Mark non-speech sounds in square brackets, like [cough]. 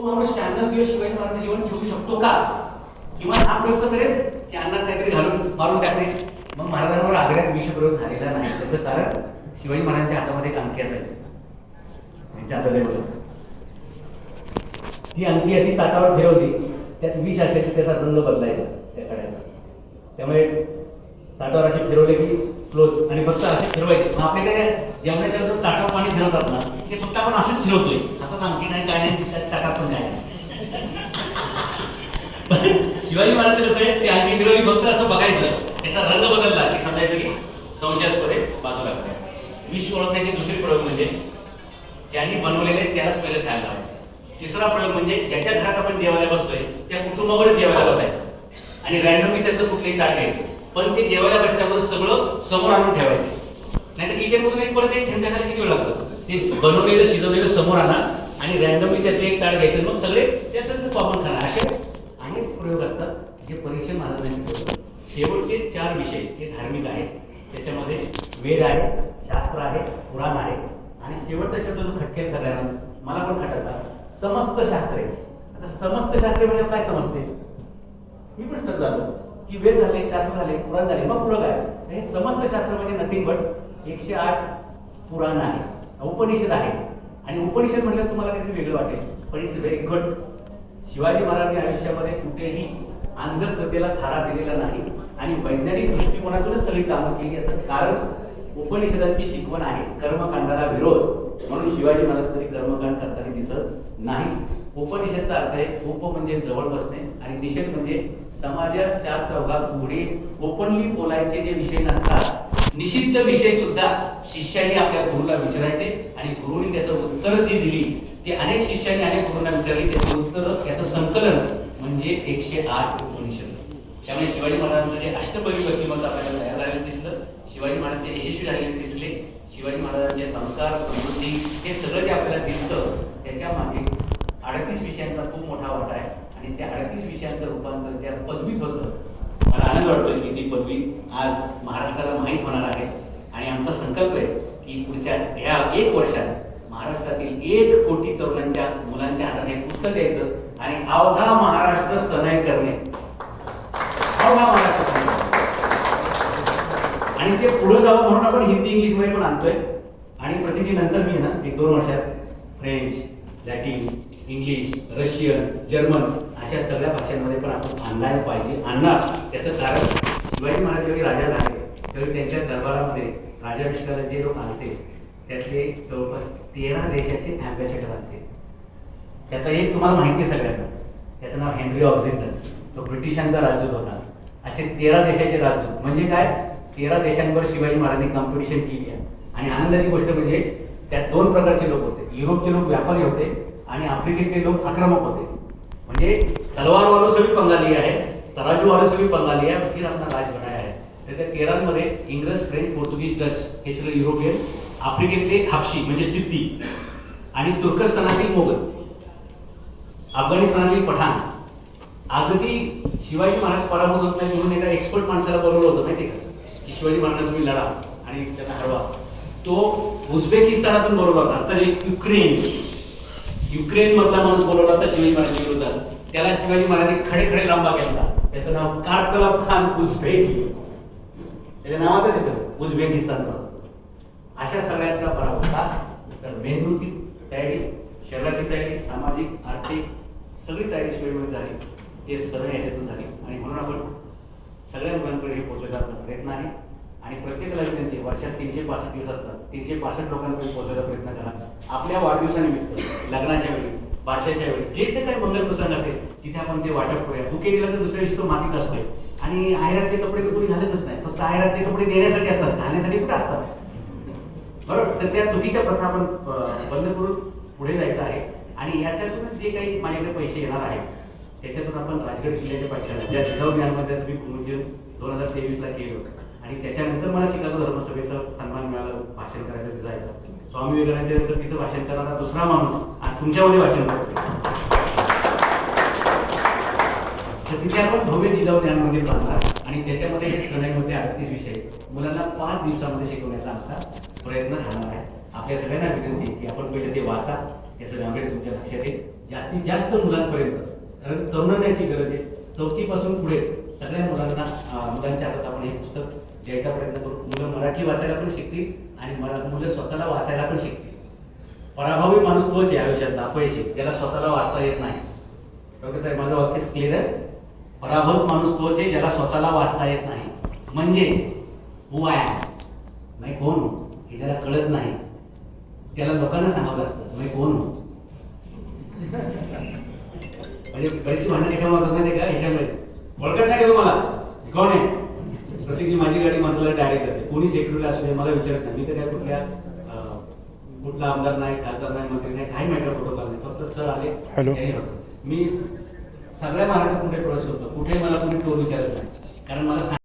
तो माणूस शहाण्णव दिवस शिवाजी महाराज जीवन ठेवू शकतो का? किंवा हा प्रयोग करेल की काहीतरी घालून मारून टाकले मग महाराजांवर आग्र्यात विषप्रयोग झालेला नाही. त्याचं कारण शिवाजी महाराजांच्या हातामध्ये एक अंकी असायची त्यांच्या ती अंकी अशी ताटावर फिरवली त्यात विष असायची त्याचा रंग बदलायचा त्या कड्याचा त्यामुळे ताटावर असे फिरवले की क्लोज आणि फक्त असे फिरवायचे. आपल्याकडे जेवणाच्या नंतर ताटावर पाणी फिरवतात ना ते फक्त आपण असंच फिरवतोय. आता आणखी नाही काय नाही तिथल्या ताटात पण नाही. [laughs] शिवाजी महाराज कसं आहे ते आणखी फिरवली फक्त असं बघायचं. त्याचा रंग बदलला की समजायचं की संशयास्पद आहे बाजूला करायचं विष ओळखण्याचे दुसरे प्रयोग म्हणजे ज्यांनी बनवलेले त्यालाच पहिले खायला लावायचं. तिसरा प्रयोग म्हणजे ज्याच्या घरात आपण जेवायला बसतोय त्या कुटुंबावरच जेवायला बसायचं. आणि रॅन्डमली त्यातलं कुठलंही ताट घ्यायचं. पण ते जेवायला बसल्यावर सगळं समोर आणून ठेवायचं. नाहीतर किचन मधून एक परत एक थंड किती वेळ लागतो? ते बनवलेलं शिजवलेलं समोर आणा आणि रॅन्डमली त्याचं एक ताळ घ्यायचं मग सगळे त्याचं कॉमन खाणार असे अनेक प्रयोग असतात जे परीक्षा महाराजांनी शेवटचे चार विषय हे धार्मिक आहेत. त्याच्यामध्ये वेद आहे शास्त्र आहे पुराण आहे आणि शेवटचा शब्द जो खटकेल सगळ्यांना मला पण खटकला. समस्त शास्त्रे. आता समस्त शास्त्रे म्हणजे काय समजते? मी प्रश्न झालो की वेद झाले शास्त्र झाले पुराण झाले मग पुढं काय? हे समस्त शास्त्र म्हणजे नथिंग बट एकशे आठ पुराण आहे उपनिषद आहे. आणि उपनिषद म्हटल्यावर तुम्हाला काहीतरी वेगळं वाटेल. पण इट्स व्हेरी गुड शिवाजी महाराजांनी आयुष्यामध्ये कुठेही अंधश्रद्धेला थारा दिलेला नाही आणि वैज्ञानिक दृष्टिकोनातूनच सगळी कामं केली. याचं कारण उपनिषदांची शिकवण आहे. कर्मकांडाला विरोध. म्हणून शिवाजी महाराज तरी कर्मकांड करताना दिसत नाही उपनिषदचा अर्थ आहे उप म्हणजे जवळ बसणे आणि निषेध म्हणजे समाजात चार चौघात पुढे ओपनली बोलायचे जे विषय नसतात निषिद्ध विषय सुद्धा शिष्याने आपल्या गुरुला विचारायचे आणि गुरुने त्याचं उत्तर जी दिली ते अनेक शिष्यांनी अनेक गुरुंना विचारली त्याचं उत्तर त्याचं संकलन म्हणजे एकशे आठ उपनिषद. त्यामुळे शिवाजी महाराजांचं जे अष्टपैलू व्यक्तिमत्व आपल्याला तयार झालेलं दिसलं शिवाजी महाराज ते यशस्वी झालेले दिसले शिवाजी महाराजांचे संस्कार समृद्धी हे सगळं जे आपल्याला दिसतं त्याच्यामागे अडतीस विषयांचा खूप मोठा वाटा आहे. आणि त्या अडतीस विषयांचं रूपांतर त्या पदवीत होतं. मला आनंद वाटतोय की ती पदवी आज महाराष्ट्राला माहीत होणार आहे. आणि आमचा संकल्प आहे की पुढच्या ह्या एक वर्षात महाराष्ट्रातील एक कोटी तरुणांच्या मुलांच्या हातात हे पुस्तक द्यायचं आणि अवघा महाराष्ट्र सनय करणे. अवघा महाराष्ट्र आणि ते पुढे जावं म्हणून आपण हिंदी इंग्लिशमध्ये पण आणतोय. आणि प्रतिजी नंतर मी ना एक दोन वर्षात French Latin English Russian German अशा सगळ्या भाषांमध्ये पण आपण आणलाय पाहिजे आणणार. त्याचं कारण शिवाजी महाराज जेव्हा राजा झाले त्यावेळी त्यांच्या दरबारामध्ये राजाभिषेकाला जे लोक आणते त्यातले जवळपास तेरा देशाचे अँबॅसेडर आणते. त्याचा एक तुम्हाला माहिती आहे सगळ्यांना त्याचं नाव हेनरी ऑक्झिंटन. तो ब्रिटिशांचा राजदूत होता. असे तेरा देशाचे राजदूत. म्हणजे काय? तेरा देशांवर शिवाजी महाराजांनी कॉम्पिटिशन केली आहे. आणि आनंदाची गोष्ट म्हणजे त्यात दोन प्रकारचे लोक होते. युरोपचे लोक व्यापारी होते आणि आफ्रिकेतले लोक आक्रमक होते. म्हणजे तलवारवालो सगळी सभी बंगाली आहे तराजू वालो सभी बंगाली आहे फिर आपला राज बनाया आहे. त्याच्या केरळमध्ये इंग्रज फ्रेंच पोर्तुगीज डच हे सगळे युरोपियन आफ्रिकेतले हापशी म्हणजे सिद्धी आणि तुर्कस्तानातील मोगल अफगाणिस्तानातील पठाण. अगदी शिवाजी महाराज पराभूत होत नाही म्हणून एका एक्सपर्ट माणसाला बोलवलं होतं माहिती का? की शिवाजी महाराज तुम्ही लढा आणि त्यांना हरवा. तो उझबेकिस्तानातून बोलवला होता. तर युक्रेन. युक्रेन मधला माणूस बोलवला होता शिवाजी महाराजांच्या विरोधात. त्याला शिवाजी महाराजांनी खडे खडे लांबा केला. त्याचं नाव कारतलब खान उझबेक. त्याच्या नावातच येतं उझबेकिस्तानचं. अशा सगळ्यांचा पराभव होता. तर मेंदूची तयारी शरीराची तयारी सामाजिक आर्थिक सगळी तयारी शिवाय झाली. ते सगळं याच्यातून झाली. आणि म्हणून आपण सगळ्या मुलांकडे हे पोहोचवण्याचा प्रयत्न आहे. आणि प्रत्येकाला विनंती वर्षात तीनशे पासष्ट दिवस असतात. तीनशे पासष्ट लोकांपर्यंत पोहोचायचा प्रयत्न करा. आपल्या वाढदिवसानिमित्त लग्नाच्या वेळी बारशाच्या वेळी जे ते काही मंगल प्रसंग असेल तिथे आपण ते वाटप करूया. बुके दिला तर दुसऱ्या दिवशी तो मातीत असतोय. आणि आहेरातले कपडे तर कोणी घालतच नाही. फक्त आहेरातले कपडे देण्यासाठी असतात. घालण्यासाठी कुठे असतात? बरोबर? तर त्या चुकीच्या प्रथा आपण बंद करून पुढे जायचं आहे. आणि याच्यातूनच जे काही माझ्याकडे पैसे येणार आहेत त्याच्यातून आपण राजगड किल्ल्याच्या पाठशाला ज्या जिजाऊ ज्ञानमध्ये मी दोन हजार तेवीसला केलं आणि त्याच्यानंतर मला शिकागो धर्मसभेचा सन्मान मिळाला भाषण करायचं जायचं. स्वामी विवेकानंद तिथं भाषण करणारा दुसरा माणूस आज तुमच्यामध्ये भाषण करतो तर तिथे आपण भव्य जिजाऊ ज्ञान मंदिर आणि त्याच्यामध्ये हे सणाईमध्ये अडतीस विषय मुलांना पाच दिवसामध्ये शिकवण्याचा आमचा प्रयत्न राहणार आहे. आपल्या सगळ्यांना विनंती की आपण पहिले ते वाचा त्याचं गांभीर्य तुमच्या लक्षात येईल. जास्तीत जास्त मुलांपर्यंत कारण तरुणांची गरज आहे. चौथीपासून पुढे सगळ्या मुलांना मुलांच्या हातात आपण हे पुस्तक द्यायचा प्रयत्न करू. मुलं मराठी वाचायला पण शिकतील आणि मला मुलं स्वतःला वाचायला पण शिकतील. पराभवी माणूस तोच आहे आयुष्यात अपयशी. त्याला स्वतःला वाचता येत नाही. डॉक्टर साहेब माझं वाक्यच क्लिअर आहे? पराभव माणूस तोच आहे ज्याला स्वतःला वाचता येत नाही. म्हणजे हू आय मी कोण हो? हे त्याला कळत नाही. त्याला लोकांना सांगावं लागतं मी कोण हो? म्हणजे बरीचशी म्हणणं कशामुळे का? ह्याच्यामुळे ओळखत नाही का तुम्हाला? कोण आहे? प्रत्येकची माझी गाडी मला डायरेक्ट करते कोणी सेक्युरिटी असू दे मला विचारत नाही. मी तर काय कुठल्या कुठला आमदार नाही खासदार नाही मंत्री नाही काही मॅटर प्रोटोकॉल नाही. फक्त सर आले. हॅलो. होतं. मी सगळ्या महाराष्ट्रात कुठे प्रवेश करतो? कुठे मला कोणी टोल विचारत नाही. कारण मला सांग-